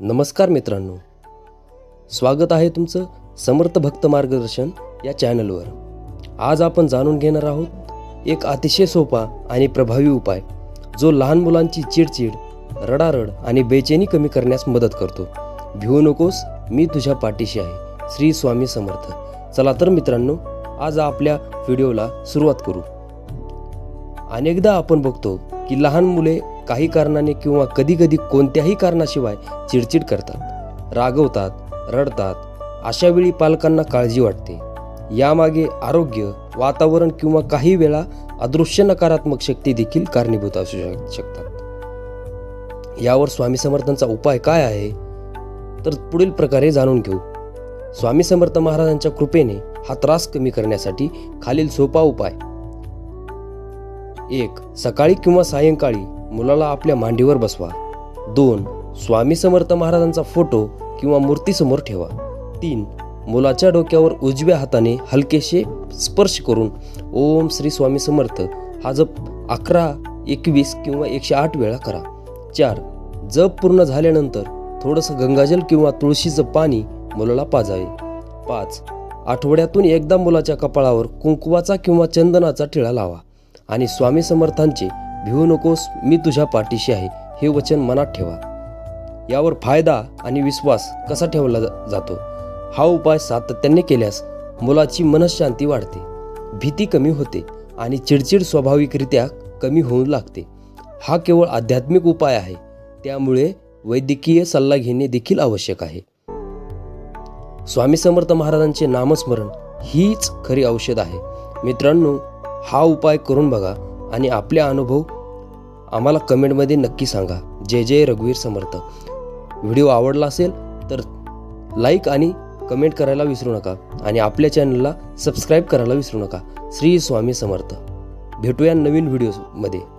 नमस्कार मित्रांनो. स्वागत आहे तुमचं समर्थ भक्त मार्गदर्शन या चॅनलवर. आज आपण जाणून घेणार आहोत एक अतिशय सोपा आणि प्रभावी उपाय जो लहान मुलांची चिडचिड रडारड आणि बेचैनी कमी करण्यास मदत करतो. भिवू नकोस मी तुझ्या पाठीशी आहे श्री स्वामी समर्थ. चला तर मित्रांनो आज आपल्या व्हिडिओला सुरुवात करू. अनेकदा आपण बघतो की लहान मुले काही कारणाने किंवा कधीकधी कोणत्याही कारणाशिवाय चिडचिड करतात रागवतात रडतात अशा वेळी पालकांना काळजी वाटते. यामागे आरोग्य वातावरण किंवा काही वेळा अदृश्य नकारात्मक शक्ती देखील कारणीभूत असू शक- शकतात. यावर स्वामी समर्थांचा उपाय काय आहे? तर पुढील प्रकारे जाणून घेऊ. स्वामी समर्थ महाराजांच्या कृपेने हा त्रास कमी करण्यासाठी खालील सोपा उपाय. एक सकाळी किंवा सायंकाळी मुलाला आपल्या मांडीवर बसवा. दोन स्वामी समर्थ महाराजांचा फोटो किंवा मूर्तीसमोर ठेवा. तीन मुलाच्या डोक्यावर उजव्या हाताने हलकेसे स्पर्श करून ओम श्री स्वामी समर्थ हा जप अकरा एकवीस किंवा एकशे आठ वेळा करा. चार जप पूर्ण झाल्यानंतर थोडंसं गंगाजल किंवा तुळशीचं पाणी मुलाला पाजावे. पाच आठवड्यातून एकदा मुलाच्या कपाळावर कुंकवाचा किंवा चंदनाचा टिळा लावा आणि स्वामी समर्थांचे भिवू नकोस मी तुझ्या पाठीशी आहे. हे वचन मनात ठेवा. यावर फायदा आणि विश्वास कसा ठेवला जातो? हा उपाय सातत्याने केल्यास मुलाची मनशांती वाढते. भीती कमी होते आणि चिडचिड स्वाभाविकरित्या कमी होऊ लागते. हा केवळ आध्यात्मिक उपाय आहे. त्यामुळे वैद्यकीय सल्ला घेणे देखील आवश्यक आहे. स्वामी समर्थ महाराजांचे नामस्मरण हीच खरी औषध आहे. मित्रांनो हा उपाय करून बघा. आणि आपले अनुभव आम्हाला कमेंटमध्ये नक्की सांगा. जय जय रघुवीर समर्थ. व्हिडिओ आवडला असेल तर लाईक आणि कमेंट करायला विसरू नका आणि आपल्या चॅनलला सबस्क्राईब करायला विसरू नका. श्री स्वामी समर्थ. भेटूया नवीन व्हिडिओमध्ये.